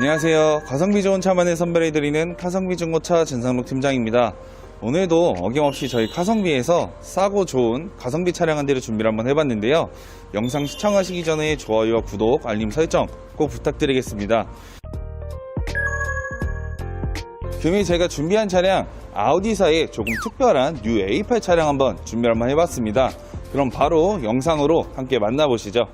안녕하세요. 가성비 좋은 차만을 선별해드리는 가성비 중고차 진상록 팀장입니다. 오늘도 어김없이 저희 가성비에서 싸고 좋은 가성비 차량 한 대를 준비를 한번 해봤는데요. 영상 시청하시기 전에 좋아요와 구독, 알림 설정 꼭 부탁드리겠습니다. 금일 제가 준비한 차량 아우디사의 조금 특별한 뉴 A8 차량 한번 준비를 한번 해봤습니다. 그럼 바로 영상으로 함께 만나보시죠.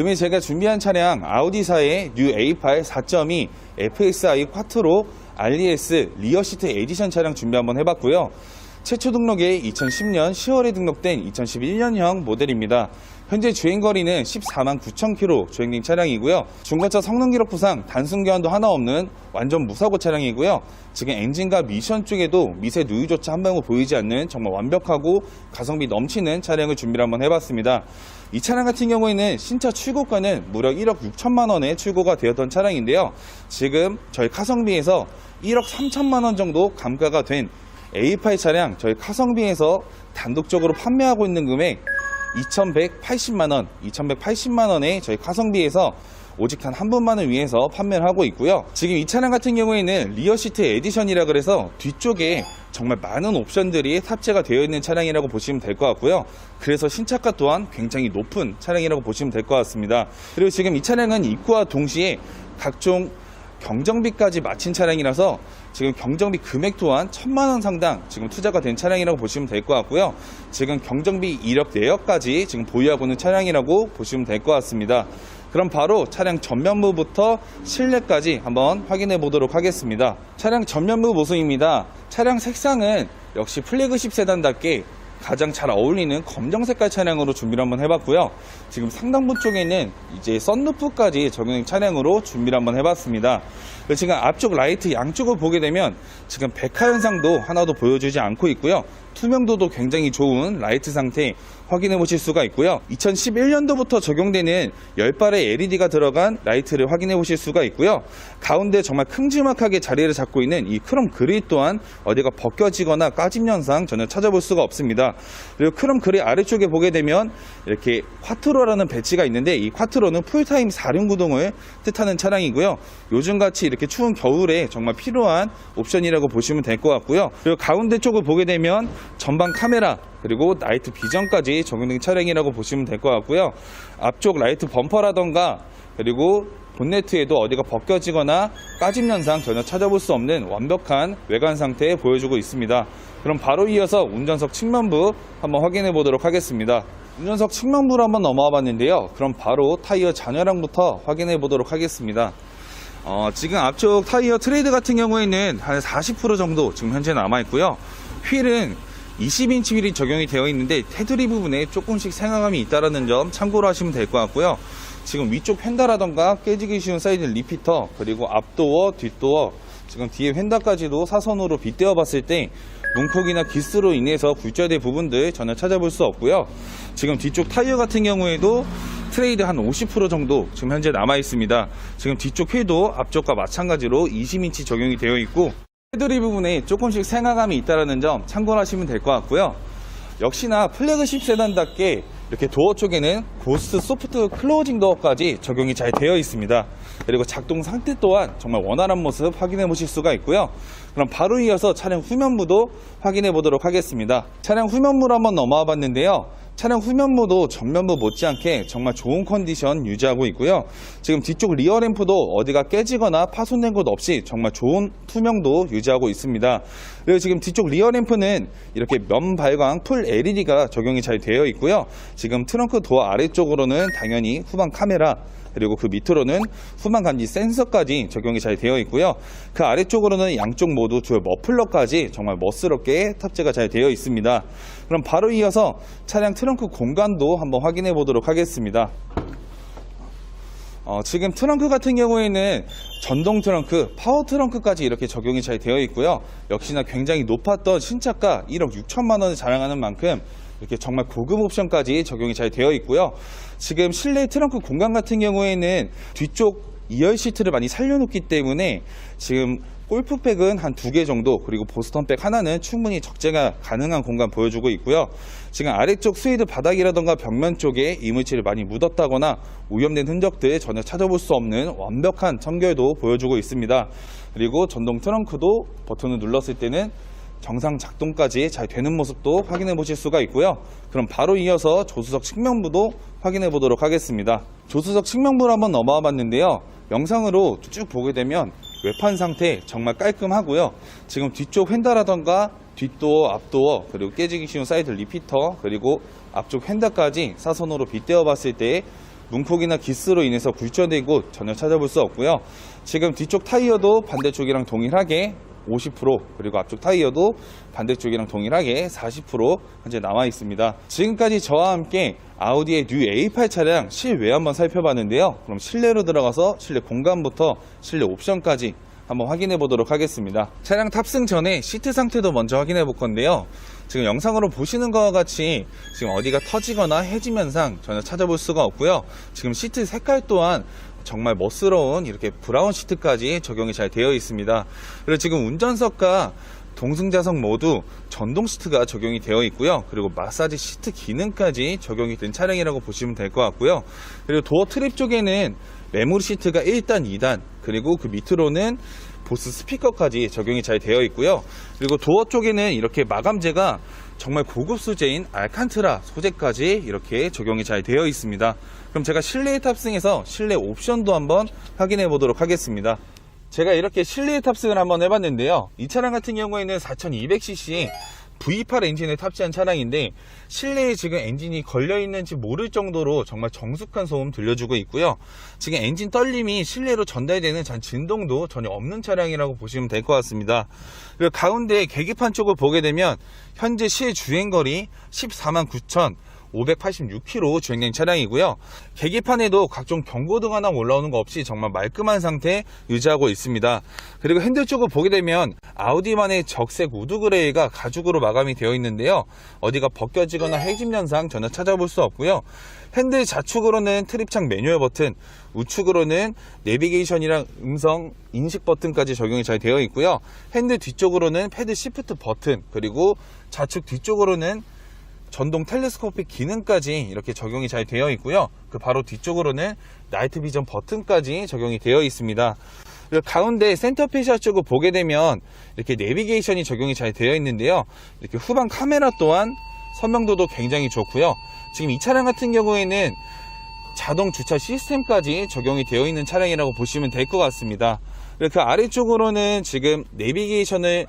금일 제가 준비한 차량 아우디사의 뉴 A8 4.2 FSI 쿼트로 RES 리어시트 에디션 차량 준비 한번 해봤고요. 최초 등록에 2010년 10월에 등록된 2011년형 모델입니다. 현재 주행거리는 14만 9천 킬로 주행된 차량이고요. 중고차 성능 기록 부상 단순 교환도 하나 없는 완전 무사고 차량이고요. 지금 엔진과 미션 쪽에도 미세 누유조차 한 방울 보이지 않는 정말 완벽하고 가성비 넘치는 차량을 준비를 한번 해봤습니다. 이 차량 같은 경우에는 신차 출고가는 무려 1억 6천만 원에 출고가 되었던 차량인데요. 지금 저희 카성비에서 1억 3천만 원 정도 감가가 된 A8 차량 저희 카성비에서 단독적으로 판매하고 있는 금액 2,180만 원, 2,180만 원에 저희 카성비에서 오직 단 한 분만을 위해서 판매를 하고 있고요. 지금 이 차량 같은 경우에는 리어 시트 에디션이라 그래서 뒤쪽에 정말 많은 옵션들이 탑재가 되어 있는 차량이라고 보시면 될 것 같고요. 그래서 신차가 또한 굉장히 높은 차량이라고 보시면 될 것 같습니다. 그리고 지금 이 차량은 입고와 동시에 각종 경정비까지 마친 차량이라서 지금 경정비 금액 또한 천만 원 상당 지금 투자가 된 차량이라고 보시면 될 것 같고요. 지금 경정비 이력 내역까지 지금 보유하고 있는 차량이라고 보시면 될 것 같습니다. 그럼 바로 차량 전면부부터 실내까지 한번 확인해 보도록 하겠습니다. 차량 전면부 모습입니다. 차량 색상은 역시 플래그십 세단답게 가장 잘 어울리는 검정 색깔 차량으로 준비를 한번 해봤고요. 지금 상당부 쪽에는 이제 썬루프까지 적용된 차량으로 준비를 한번 해봤습니다. 지금 앞쪽 라이트 양쪽을 보게 되면 지금 백화 현상도 하나도 보여주지 않고 있고요. 투명도도 굉장히 좋은 라이트 상태 확인해 보실 수가 있고요. 2011년도부터 적용되는 10발의 LED가 들어간 라이트를 확인해 보실 수가 있고요. 가운데 정말 큼지막하게 자리를 잡고 있는 이 크롬 그릴 또한 어디가 벗겨지거나 까짐 현상 전혀 찾아볼 수가 없습니다. 그리고 크롬 그릴 아래쪽에 보게 되면 이렇게 콰트로라는 배치가 있는데 이 콰트로는 풀타임 사륜구동을 뜻하는 차량이고요. 요즘같이 이렇게 추운 겨울에 정말 필요한 옵션이라고 보시면 될 것 같고요. 그리고 가운데 쪽을 보게 되면 전방 카메라 그리고 나이트 비전까지 적용된 차량이라고 보시면 될 것 같고요. 앞쪽 라이트 범퍼라던가 그리고 본네트에도 어디가 벗겨지거나 까짐 현상 전혀 찾아볼 수 없는 완벽한 외관 상태 보여주고 있습니다. 그럼 바로 이어서 운전석 측면부 한번 확인해 보도록 하겠습니다. 운전석 측면부로 한번 넘어와 봤는데요. 그럼 바로 타이어 잔여량부터 확인해 보도록 하겠습니다. 어, 지금 앞쪽 타이어 트레이드 같은 경우에는 한 40% 정도 지금 현재 남아 있고요. 휠은 20인치 휠이 적용이 되어 있는데 테두리 부분에 조금씩 생화감이 있다는 점 참고로 하시면 될 것 같고요. 지금 위쪽 휀다라던가 깨지기 쉬운 사이드 리피터 그리고 앞도어, 뒷도어 지금 뒤에 휀다까지도 사선으로 빗대어 봤을 때 문콕이나 기스로 인해서 굴절된 부분들 전혀 찾아볼 수 없고요. 지금 뒤쪽 타이어 같은 경우에도 트레이드 한 50% 정도 지금 현재 남아 있습니다. 지금 뒤쪽 휠도 앞쪽과 마찬가지로 20인치 적용이 되어 있고 테두리 부분에 조금씩 생화감이 있다는 점 참고하시면 될 것 같고요. 역시나 플래그십 세단답게 이렇게 도어 쪽에는 고스트 소프트 클로징 도어까지 적용이 잘 되어 있습니다. 그리고 작동 상태 또한 정말 원활한 모습 확인해 보실 수가 있고요. 그럼 바로 이어서 차량 후면부도 확인해 보도록 하겠습니다. 차량 후면부로 한번 넘어와 봤는데요. 차량 후면부도 전면부 못지않게 정말 좋은 컨디션 유지하고 있고요. 지금 뒤쪽 리어 램프도 어디가 깨지거나 파손된 곳 없이 정말 좋은 투명도 유지하고 있습니다. 그리고 지금 뒤쪽 리어 램프는 이렇게 면 발광 풀 LED가 적용이 잘 되어 있고요. 지금 트렁크 도어 아래쪽으로는 당연히 후방 카메라 그리고 그 밑으로는 후방 감지 센서까지 적용이 잘 되어 있고요. 그 아래쪽으로는 양쪽 모두 듀얼 머플러까지 정말 멋스럽게 탑재가 잘 되어 있습니다. 그럼 바로 이어서 차량 트렁크 공간도 한번 확인해 보도록 하겠습니다. 어, 지금 트렁크 같은 경우에는 전동 트렁크, 파워 트렁크까지 이렇게 적용이 잘 되어 있고요. 역시나 굉장히 높았던 신차가 1억 6천만 원을 자랑하는 만큼 이렇게 정말 고급 옵션까지 적용이 잘 되어 있고요. 지금 실내 트렁크 공간 같은 경우에는 뒤쪽 2열 시트를 많이 살려놓기 때문에 지금 골프백은 한 두 개 정도 그리고 보스턴백 하나는 충분히 적재가 가능한 공간 보여주고 있고요. 지금 아래쪽 스웨이드 바닥이라던가 벽면 쪽에 이물질을 많이 묻었다거나 오염된 흔적들 전혀 찾아볼 수 없는 완벽한 청결도 보여주고 있습니다. 그리고 전동 트렁크도 버튼을 눌렀을 때는 정상 작동까지 잘 되는 모습도 확인해 보실 수가 있고요. 그럼 바로 이어서 조수석 측면부도 확인해 보도록 하겠습니다. 조수석 측면부를 한번 넘어와 봤는데요. 영상으로 쭉 보게 되면 외판 상태 정말 깔끔하고요. 지금 뒤쪽 휀다라던가 뒷도어, 앞도어, 그리고 깨지기 쉬운 사이드 리피터, 그리고 앞쪽 휀다까지 사선으로 빗대어 봤을 때 문폭이나 기스로 인해서 굴절된 곳 전혀 찾아볼 수 없고요. 지금 뒤쪽 타이어도 반대쪽이랑 동일하게 50% 그리고 앞쪽 타이어도 반대쪽이랑 동일하게 40% 현재 남아 있습니다. 지금까지 저와 함께 아우디의 뉴 A8 차량 실외 한번 살펴봤는데요. 그럼 실내로 들어가서 실내 공간부터 실내 옵션까지 한번 확인해 보도록 하겠습니다. 차량 탑승 전에 시트 상태도 먼저 확인해 볼 건데요. 지금 영상으로 보시는 것과 같이 지금 어디가 터지거나 해짐 현상 전혀 찾아볼 수가 없고요. 지금 시트 색깔 또한 정말 멋스러운 이렇게 브라운 시트까지 적용이 잘 되어 있습니다. 그리고 지금 운전석과 동승자석 모두 전동 시트가 적용이 되어 있고요. 그리고 마사지 시트 기능까지 적용이 된 차량이라고 보시면 될 것 같고요. 그리고 도어 트립 쪽에는 메모리 시트가 1단, 2단, 그리고 그 밑으로는 보스 스피커까지 적용이 잘 되어 있고요. 그리고 도어 쪽에는 이렇게 마감재가 정말 고급 소재인 알칸트라 소재까지 이렇게 적용이 잘 되어 있습니다. 그럼 제가 실내에 탑승해서 실내 옵션도 한번 확인해 보도록 하겠습니다. 제가 이렇게 실내에 탑승을 한번 해봤는데요. 이 차량 같은 경우에는 4200cc V8 엔진을 탑재한 차량인데 실내에 지금 엔진이 걸려 있는지 모를 정도로 정말 정숙한 소음 들려주고 있고요. 지금 엔진 떨림이 실내로 전달되는 잔 진동도 전혀 없는 차량이라고 보시면 될 것 같습니다. 그리고 가운데 계기판 쪽을 보게 되면 현재 실 주행거리 14만 9천 586km 주행된 차량이고요. 계기판에도 각종 경고등 하나 올라오는 거 없이 정말 말끔한 상태 유지하고 있습니다. 그리고 핸들 쪽을 보게 되면 아우디만의 적색 우드 그레이가 가죽으로 마감이 되어 있는데요. 어디가 벗겨지거나 해짐 현상 전혀 찾아볼 수 없고요. 핸들 좌측으로는 트립창 매뉴얼 버튼, 우측으로는 내비게이션이랑 음성 인식 버튼까지 적용이 잘 되어 있고요. 핸들 뒤쪽으로는 패드 시프트 버튼, 그리고 좌측 뒤쪽으로는 전동 텔레스코픽 기능까지 이렇게 적용이 잘 되어 있고요. 그 바로 뒤쪽으로는 나이트 비전 버튼까지 적용이 되어 있습니다. 그리고 가운데 센터 페시아 쪽을 보게 되면 이렇게 내비게이션이 적용이 잘 되어 있는데요. 이렇게 후방 카메라 또한 선명도도 굉장히 좋고요. 지금 이 차량 같은 경우에는 자동 주차 시스템까지 적용이 되어 있는 차량이라고 보시면 될 것 같습니다. 그 아래쪽으로는 지금 내비게이션을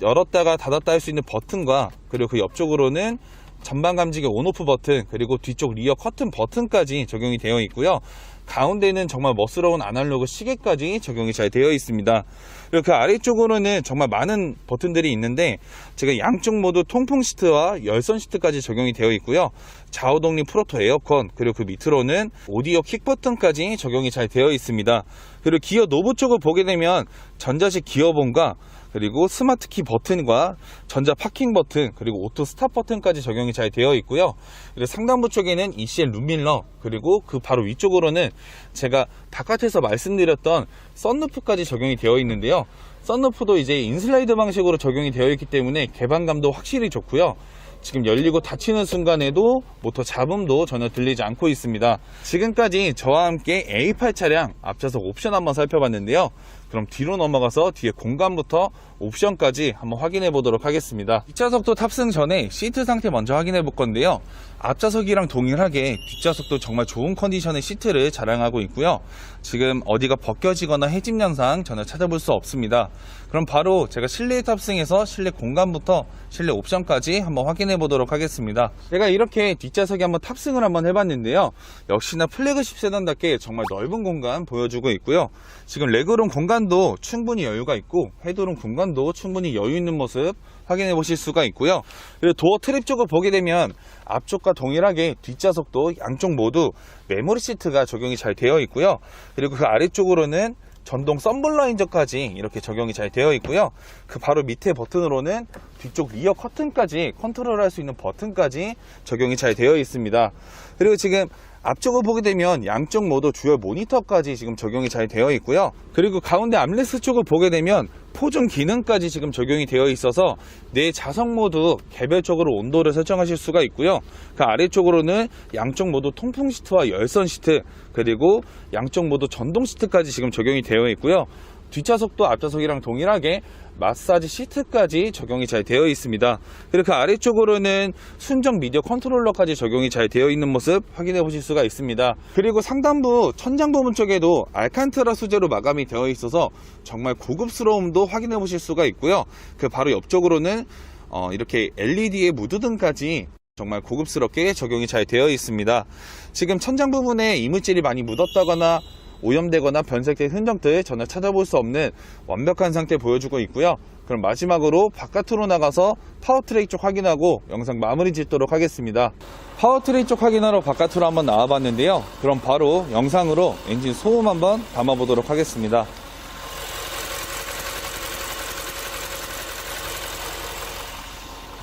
열었다가 닫았다 할 수 있는 버튼과 그리고 그 옆쪽으로는 전방 감지기 온오프 버튼 그리고 뒤쪽 리어 커튼 버튼까지 적용이 되어 있고요. 가운데는 정말 멋스러운 아날로그 시계까지 적용이 잘 되어 있습니다. 그리고 그 아래쪽으로는 정말 많은 버튼들이 있는데 제가 양쪽 모두 통풍 시트와 열선 시트까지 적용이 되어 있고요. 좌우 독립 프로토 에어컨 그리고 그 밑으로는 오디오 킥 버튼까지 적용이 잘 되어 있습니다. 그리고 기어 노브 쪽을 보게 되면 전자식 기어봉과 그리고 스마트 키 버튼과 전자 파킹 버튼 그리고 오토 스탑 버튼까지 적용이 잘 되어 있고요. 그리고 상단부 쪽에는 ECL 룸밀러 그리고 그 바로 위쪽으로는 제가 바깥에서 말씀드렸던 썬루프까지 적용이 되어 있는데요. 썬루프도 이제 인슬라이드 방식으로 적용이 되어 있기 때문에 개방감도 확실히 좋고요. 지금 열리고 닫히는 순간에도 모터 잡음도 전혀 들리지 않고 있습니다. 지금까지 저와 함께 A8 차량 앞좌석 옵션 한번 살펴봤는데요. 그럼 뒤로 넘어가서 뒤에 공간부터 옵션까지 한번 확인해 보도록 하겠습니다. 뒷좌석도 탑승 전에 시트 상태 먼저 확인해 볼 건데요. 앞좌석이랑 동일하게 뒷좌석도 정말 좋은 컨디션의 시트를 자랑하고 있고요. 지금 어디가 벗겨지거나 해짐 현상 전혀 찾아볼 수 없습니다. 그럼 바로 제가 실내에 탑승해서 실내 공간부터 실내 옵션까지 한번 확인해 보도록 하겠습니다. 제가 이렇게 뒷좌석에 한번 탑승을 한번 해봤는데요. 역시나 플래그십 세단답게 정말 넓은 공간 보여주고 있고요. 지금 레그룸 공간도 충분히 여유가 있고 헤드룸 공간 도 충분히 여유 있는 모습 확인해 보실 수가 있고요. 그리고 도어 트립 쪽을 보게 되면 앞쪽과 동일하게 뒷좌석도 양쪽 모두 메모리 시트가 적용이 잘 되어 있고요. 그리고 그 아래쪽으로는 전동 썬블라인저까지 이렇게 적용이 잘 되어 있고요. 그 바로 밑에 버튼으로는 뒤쪽 리어 커튼까지 컨트롤할 수 있는 버튼까지 적용이 잘 되어 있습니다. 그리고 지금 앞쪽을 보게 되면 양쪽 모두 주요 모니터까지 지금 적용이 잘 되어 있고요. 그리고 가운데 암레스 쪽을 보게 되면 포중 기능까지 지금 적용이 되어 있어서 네 자석 모두 개별적으로 온도를 설정하실 수가 있고요. 그 아래쪽으로는 양쪽 모두 통풍 시트와 열선 시트 그리고 양쪽 모두 전동 시트까지 지금 적용이 되어 있고요. 뒷좌석도 앞좌석이랑 동일하게 마사지 시트까지 적용이 잘 되어 있습니다. 그리고 그 아래쪽으로는 순정 미디어 컨트롤러까지 적용이 잘 되어 있는 모습 확인해 보실 수가 있습니다. 그리고 상단부 천장 부분 쪽에도 알칸트라 소재로 마감이 되어 있어서 정말 고급스러움도 확인해 보실 수가 있고요. 그 바로 옆쪽으로는 어, 이렇게 LED의 무드등까지 정말 고급스럽게 적용이 잘 되어 있습니다. 지금 천장 부분에 이물질이 많이 묻었다거나 오염되거나 변색된 흔적들 전혀 찾아볼 수 없는 완벽한 상태 보여주고 있고요. 그럼 마지막으로 바깥으로 나가서 파워트레이 쪽 확인하고 영상 마무리 짓도록 하겠습니다. 파워트레이 쪽 확인하러 바깥으로 한번 나와봤는데요. 그럼 바로 영상으로 엔진 소음 한번 담아보도록 하겠습니다.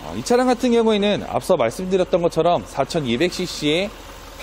어, 이 차량 같은 경우에는 앞서 말씀드렸던 것처럼 4200cc의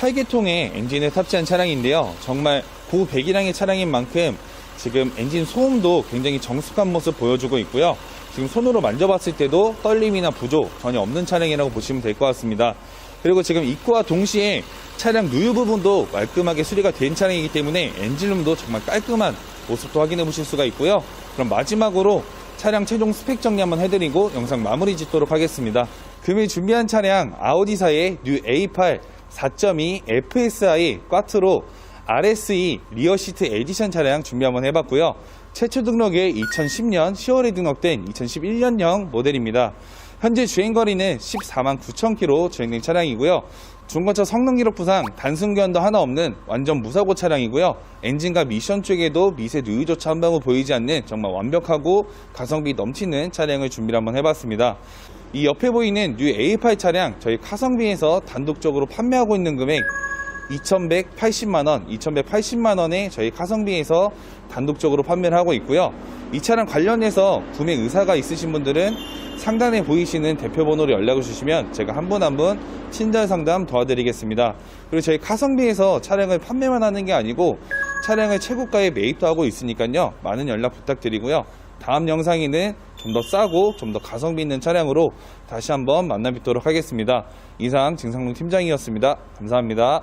8개통의 엔진을 탑재한 차량인데요. 정말 고 배기량의 차량인 만큼 지금 엔진 소음도 굉장히 정숙한 모습 보여주고 있고요. 지금 손으로 만져봤을 때도 떨림이나 부조 전혀 없는 차량이라고 보시면 될 것 같습니다. 그리고 지금 입구와 동시에 차량 누유 부분도 깔끔하게 수리가 된 차량이기 때문에 엔진룸도 정말 깔끔한 모습도 확인해 보실 수가 있고요. 그럼 마지막으로 차량 최종 스펙 정리 한번 해드리고 영상 마무리 짓도록 하겠습니다. 금일 준비한 차량 아우디사의 뉴 A8 4.2 FSI 꽈트로 RSE 리어 시트 에디션 차량 준비 한번 해봤고요. 최초 등록에 2010년 10월에 등록된 2011년형 모델입니다. 현재 주행거리는 14만 9천 킬로 주행된 차량이고요. 중고차 성능 기록부상 단순 교환도 하나 없는 완전 무사고 차량이고요. 엔진과 미션 쪽에도 미세 누유조차 한 방울 보이지 않는 정말 완벽하고 가성비 넘치는 차량을 준비를 한번 해봤습니다. 이 옆에 보이는 뉴 A8 차량 저희 카성비에서 단독적으로 판매하고 있는 금액 2,180만원, 2,180만원에 저희 카성비에서 단독적으로 판매를 하고 있고요. 이 차량 관련해서 구매 의사가 있으신 분들은 상단에 보이시는 대표 번호로 연락을 주시면 제가 한 분 한 분 친절 상담 도와드리겠습니다. 그리고 저희 카성비에서 차량을 판매만 하는 게 아니고 차량을 최고가에 매입도 하고 있으니까요. 많은 연락 부탁드리고요. 다음 영상에는 좀 더 싸고 좀 더 가성비 있는 차량으로 다시 한번 만나 뵙도록 하겠습니다. 이상 진상동 팀장이었습니다. 감사합니다.